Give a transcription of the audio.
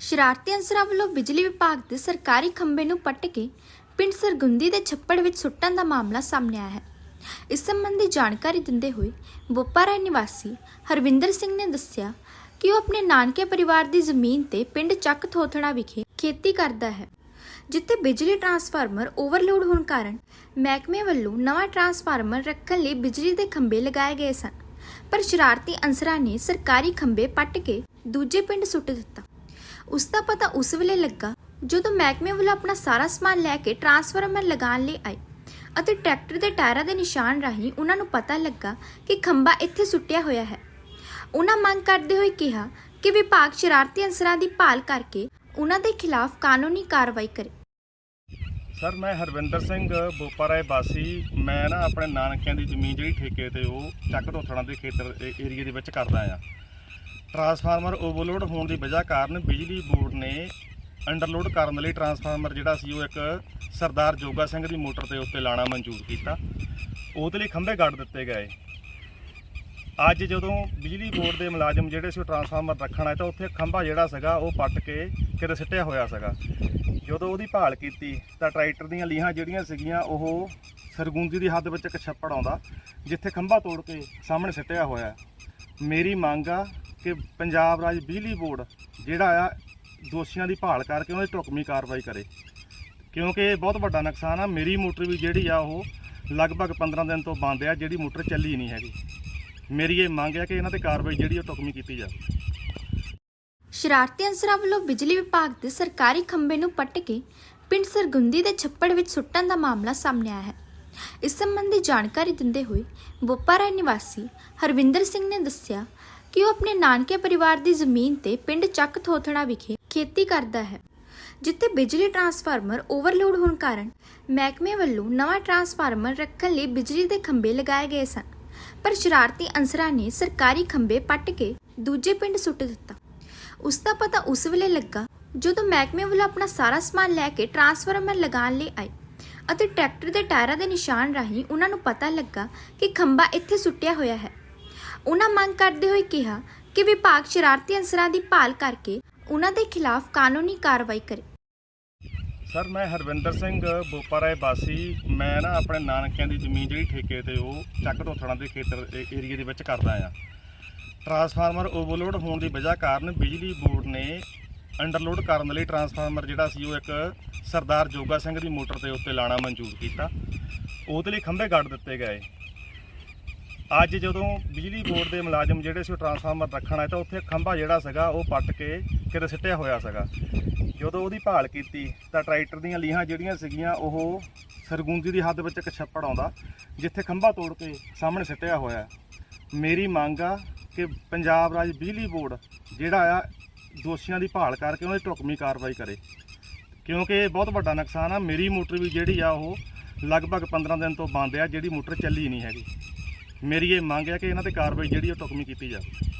ਸ਼ਰਾਰਤੀ ਅਨਸਰਾਂ ਵੱਲੋਂ ਬਿਜਲੀ ਵਿਭਾਗ ਦੇ ਸਰਕਾਰੀ ਖੰਭੇ ਨੂੰ ਪੱਟ ਕੇ ਪਿੰਡ ਸਰਗੁੰਦੀ ਦੇ ਛੱਪੜ ਵਿੱਚ ਸੁੱਟਣ ਦਾ ਮਾਮਲਾ ਸਾਹਮਣੇ ਆਇਆ ਹੈ। ਇਸ ਸੰਬੰਧੀ ਜਾਣਕਾਰੀ ਦਿੰਦੇ ਹੋਏ ਬੋਪਾਰਾ ਨਿਵਾਸੀ ਹਰਵਿੰਦਰ ਸਿੰਘ ਨੇ ਦੱਸਿਆ ਕਿ ਉਹ ਆਪਣੇ ਨਾਨਕੇ ਪਰਿਵਾਰ ਦੀ ਜ਼ਮੀਨ ਤੇ ਪਿੰਡ ਚੱਕ ਥੋਥਣਾ ਵਿਖੇ ਖੇਤੀ ਕਰਦਾ ਹੈ, ਜਿੱਥੇ ਬਿਜਲੀ ਟਰਾਂਸਫਾਰਮਰ ਓਵਰਲੋਡ ਹੋਣ ਕਾਰਨ ਮਹਿਕਮੇ ਵੱਲੋਂ ਨਵਾਂ ਟਰਾਂਸਫਾਰਮਰ ਰੱਖਣ ਲਈ ਬਿਜਲੀ ਦੇ ਖੰਭੇ ਲਗਾਏ ਗਏ ਸਨ। ਪਰ ਸ਼ਰਾਰਤੀ ਅਨਸਰਾਂ ਨੇ ਸਰਕਾਰੀ ਖੰਭੇ ਪੱਟ ਕੇ ਦੂਜੇ ਪਿੰਡ ਸੁੱਟ ਦਿੱਤਾ। ਉਸ ਦਾ ਪਤਾ ਉਸ ਵੇਲੇ ਲੱਗਾ ਜਦੋਂ ਮਹਿਕਮੇ ਵੱਲੋਂ ਆਪਣਾ ਸਾਰਾ ਸਮਾਨ ਲੈ ਕੇ ਟਰਾਂਸਫਾਰਮਰ ਲਗਾਉਣ ਲਈ ਆਏ ਅਤੇ ਟਰੈਕਟਰ ਦੇ ਟਾਇਰਾਂ ਦੇ ਨਿਸ਼ਾਨ ਰਾਹੀਂ ਉਹਨਾਂ ਨੂੰ ਪਤਾ ਲੱਗਾ ਕਿ ਖੰਭਾ ਇੱਥੇ ਸੁੱਟਿਆ ਹੋਇਆ ਹੈ। ਉਹਨਾਂ ਮੰਗ ਕਰਦੇ ਹੋਏ ਕਿਹਾ ਕਿ ਵਿਭਾਗ ਸ਼ਰਾਰਤੀ ਅਨਸਰਾਂ ਦੀ ਭਾਲ ਕਰਕੇ ਉਹਨਾਂ ਦੇ ਖਿਲਾਫ ਕਾਨੂੰਨੀ ਕਾਰਵਾਈ ਕਰੇ। ਸਰ, ਮੈਂ ਹਰਵਿੰਦਰ ਸਿੰਘ, ਬੋਪਾਰਾਏ ਵਾਸੀ। ਮੈਂ ਨਾ ਆਪਣੇ ਨਾਨਕਿਆਂ ਦੀ ਜ਼ਮੀਨ ਜਿਹੜੀ ਠੇਕੇ ਤੇ ਉਹ ਚੱਕ ਧੋਥਣਾ ਦੇ ਖੇਤਰ ਏਰੀਆ ਦੇ ਵਿੱਚ ਕਰਦਾ ਆ। ਟਰਾਂਸਫਾਰਮਰ ਓਵਰਲੋਡ ਹੋਣ ਦੀ ਵਜ੍ਹਾ ਕਾਰਨ ਬਿਜਲੀ ਬੋਰਡ ਨੇ ਅੰਡਰਲੋਡ ਕਰਨ ਲਈ ਟਰਾਂਸਫਾਰਮਰ ਜਿਹੜਾ ਸੀ ਉਹ ਇੱਕ ਸਰਦਾਰ ਜੋਗਾ ਸਿੰਘ ਦੀ ਮੋਟਰ ਦੇ ਉੱਤੇ ਲਾਣਾ ਮਨਜ਼ੂਰ ਕੀਤਾ। ਉਹਦੇ ਲਈ ਖੰਭੇ ਗੱਡ ਦਿੱਤੇ ਗਏ। ਅੱਜ ਜਦੋਂ ਬਿਜਲੀ ਬੋਰਡ ਦੇ ਮੁਲਾਜ਼ਮ ਜਿਹੜੇ ਸੀ ਉਹ ਟਰਾਂਸਫਾਰਮਰ ਰੱਖਣ ਆਏ ਤਾਂ ਉੱਥੇ ਖੰਭਾ ਜਿਹੜਾ ਸੀਗਾ ਉਹ ਪੱਟ ਕੇ ਕਿਤੇ ਸਿੱਟਿਆ ਹੋਇਆ ਸੀਗਾ। ਜਦੋਂ ਉਹਦੀ ਭਾਲ ਕੀਤੀ ਤਾਂ ਟਰੈਕਟਰ ਦੀਆਂ ਲੀਹਾਂ ਜਿਹੜੀਆਂ ਸੀਗੀਆਂ ਉਹ ਸਰਗੁੰਦੀ ਦੀ ਹੱਦ ਵਿੱਚ ਇੱਕ ਛੱਪੜ ਆਉਂਦਾ, ਜਿੱਥੇ ਖੰਭਾ ਤੋੜ ਕੇ ਸਾਹਮਣੇ ਸਿੱਟਿਆ ਹੋਇਆ। ਮੇਰੀ ਮੰਗ ਆ ਕਿ ਪੰਜਾਬ ਰਾਜ ਬਿਜਲੀ ਬੋਰਡ ਜਿਹੜਾ ਆ, ਦੋਸ਼ੀਆਂ ਦੀ ਭਾਲ ਕਰਕੇ ਉਹਨਾਂ ਦੀ ਢੁਕਵੀਂ ਕਾਰਵਾਈ ਕਰੇ। ਕਿਉਂਕਿ ਇਹ ਬਹੁਤ ਵੱਡਾ ਨੁਕਸਾਨ ਆ। ਮੇਰੀ ਮੋਟਰ ਵੀ ਜਿਹੜੀ ਆ, ਉਹ ਲਗਭਗ 15 ਦਿਨ ਤੋਂ ਬੰਦ ਆ, ਜਿਹੜੀ ਮੋਟਰ ਚੱਲੀ ਨਹੀਂ ਹੈਗੀ। ਮੇਰੀ ਇਹ ਮੰਗ ਹੈ ਕਿ ਇਹਨਾਂ ਤੇ ਕਾਰਵਾਈ ਜਿਹੜੀ ਉਹ ਢੁਕਵੀਂ ਕੀਤੀ ਜਾਵੇ। ਸ਼ਰਾਰਤੀ ਅਨਸਰਾਂ ਵੱਲੋਂ ਬਿਜਲੀ ਵਿਭਾਗ ਦੇ ਸਰਕਾਰੀ ਖੰਭੇ ਨੂੰ ਪੱਟ ਕੇ ਪਿੰਡ ਸਰਗੁੰਦੀ ਦੇ ਛੱਪੜ ਵਿੱਚ ਸੁੱਟਣ ਦਾ ਮਾਮਲਾ ਸਾਹਮਣੇ ਆਇਆ ਹੈ। ਇਸ ਸੰਬੰਧੀ ਜਾਣਕਾਰੀ ਦਿੰਦੇ ਹੋਏ ਬੋਪਾਰਾ ਨਿਵਾਸੀ ਹਰਵਿੰਦਰ ਸਿੰਘ ਨੇ ਦੱਸਿਆ ਕਿ ਉਹ ਆਪਣੇ ਨਾਨਕੇ ਪਰਿਵਾਰ ਦੀ ਜ਼ਮੀਨ ਤੇ ਪਿੰਡ ਚੱਕ ਥੋਥਣਾ ਵਿਖੇ ਖੇਤੀ ਕਰਦਾ ਹੈ, ਜਿੱਥੇ ਬਿਜਲੀ ਟਰਾਂਸਫਾਰਮਰ ਓਵਰਲੋਡ ਹੋਣ ਕਾਰਨ ਮਹਿਕਮੇ ਵੱਲੋਂ ਨਵਾਂ ਟਰਾਂਸਫਾਰਮਰ ਰੱਖਣ ਲਈ ਬਿਜਲੀ ਦੇ ਖੰਭੇ ਲਗਾਏ ਗਏ ਸਨ, ਪਰ ਸ਼ਰਾਰਤੀ ਅਨਸਰਾਂ ਨੇ ਸਰਕਾਰੀ ਖੰਭੇ ਪੱਟ ਕੇ ਦੂਜੇ ਪਿੰਡ ਸੁੱਟ ਦਿੱਤਾ। ਉਸ ਦਾ ਪਤਾ ਉਸ ਵੇਲੇ ਲੱਗਾ ਜਦੋਂ ਮਹਿਕਮੇ ਵੱਲੋਂ ਆਪਣਾ ਸਾਰਾ ਸਮਾਨ ਲੈ ਕੇ ਟਰਾਂਸਫਾਰਮਰ ਲਗਾਉਣ ਲਈ ਆਏ ਅਤੇ ਟਰੈਕਟਰ ਦੇ ਟਾਇਰਾਂ ਦੇ ਨਿਸ਼ਾਨ ਰਾਹੀਂ ਉਹਨਾਂ ਨੂੰ ਪਤਾ ਲੱਗਾ ਕਿ ਖੰਭਾ ਇੱਥੇ ਸੁੱਟਿਆ ਹੋਇਆ ਹੈ। ਉਹਨਾਂ ਮੰਗ ਕਰਦੇ ਹੋਏ ਕਿਹਾ ਕਿ ਵਿਭਾਗ ਸ਼ਰਾਰਤੀ ਅਨਸਰਾਂ ਦੀ ਭਾਲ ਕਰਕੇ ਉਹਨਾਂ ਦੇ ਖਿਲਾਫ ਕਾਨੂੰਨੀ ਕਾਰਵਾਈ ਕਰੇ। ਸਰ, ਮੈਂ ਹਰਵਿੰਦਰ ਸਿੰਘ, ਬੋਪਾਰਾਏ ਵਾਸੀ। ਮੈਂ ਨਾ ਆਪਣੇ ਨਾਨਕਿਆਂ ਦੀ ਜ਼ਮੀਨ ਜਿਹੜੀ ਠੇਕੇ ਤੇ ਉਹ ਚੱਕ ਧੋਥਣਾ ਦੇ ਖੇਤਰ ਏਰੀਆ ਦੇ ਵਿੱਚ ਕਰਦਾ ਆ ਟਰਾਂਸਫਾਰਮਰ ਓਵਰਲੋਡ ਹੋਣ ਦੀ ਵਜ੍ਹਾ ਕਾਰਨ ਬਿਜਲੀ ਬੋਰਡ ਨੇ ਅੰਡਰਲੋਡ ਕਰਨ ਲਈ ਟਰਾਂਸਫਾਰਮਰ ਜਿਹੜਾ ਸੀ ਉਹ ਇੱਕ ਸਰਦਾਰ ਜੋਗਾ ਸਿੰਘ ਦੀ ਮੋਟਰ ਦੇ ਉੱਤੇ ਲਾਣਾ ਮਨਜ਼ੂਰ ਕੀਤਾ। ਉਹਦੇ ਲਈ ਖੰਭੇ ਗੱਡ ਦਿੱਤੇ ਗਏ। ਅੱਜ ਜਦੋਂ ਬਿਜਲੀ ਬੋਰਡ ਦੇ ਮੁਲਾਜ਼ਮ ਜਿਹੜੇ ਸੀ ਉਹ ਟਰਾਂਸਫਾਰਮਰ ਰੱਖਣ ਆਏ ਤਾਂ ਉੱਥੇ ਖੰਭਾ ਜਿਹੜਾ ਸੀਗਾ ਉਹ ਪੱਟ ਕੇ ਕਿਤੇ ਸਿੱਟਿਆ ਹੋਇਆ ਸੀਗਾ। ਜਦੋਂ ਉਹਦੀ ਭਾਲ ਕੀਤੀ ਤਾਂ ਟਰੈਕਟਰ ਦੀਆਂ ਲੀਹਾਂ ਜਿਹੜੀਆਂ ਸੀਗੀਆਂ ਉਹ ਸਰਗੁੰਦੀ ਦੀ ਹੱਦ ਵਿੱਚ ਇੱਕ ਛੱਪੜ ਆਉਂਦਾ, ਜਿੱਥੇ ਖੰਭਾ ਤੋੜ ਕੇ ਸਾਹਮਣੇ ਸਿੱਟਿਆ ਹੋਇਆ। ਮੇਰੀ ਮੰਗ ਆ ਕਿ ਪੰਜਾਬ ਰਾਜ ਬਿਜਲੀ ਬੋਰਡ ਜਿਹੜਾ ਆ, ਦੋਸ਼ੀਆਂ ਦੀ ਭਾਲ ਕਰਕੇ ਉਹਨਾਂ ਦੀ ਢੁਕਵੀਂ ਕਾਰਵਾਈ ਕਰੇ। ਕਿਉਂਕਿ ਇਹ ਬਹੁਤ ਵੱਡਾ ਨੁਕਸਾਨ ਆ। ਮੇਰੀ ਮੋਟਰ ਵੀ ਜਿਹੜੀ ਆ ਉਹ ਲਗਭਗ 15 ਦਿਨ ਤੋਂ ਬੰਦ ਆ, ਜਿਹੜੀ ਮੋਟਰ ਚੱਲੀ ਨਹੀਂ ਹੈਗੀ। ਮੇਰੀ ਇਹ ਮੰਗ ਹੈ ਕਿ ਇਹਨਾਂ ਤੇ ਕਾਰਵਾਈ ਜਿਹੜੀ ਉਹ ਢੁਕਵੀਂ ਕੀਤੀ ਜਾਵੇ।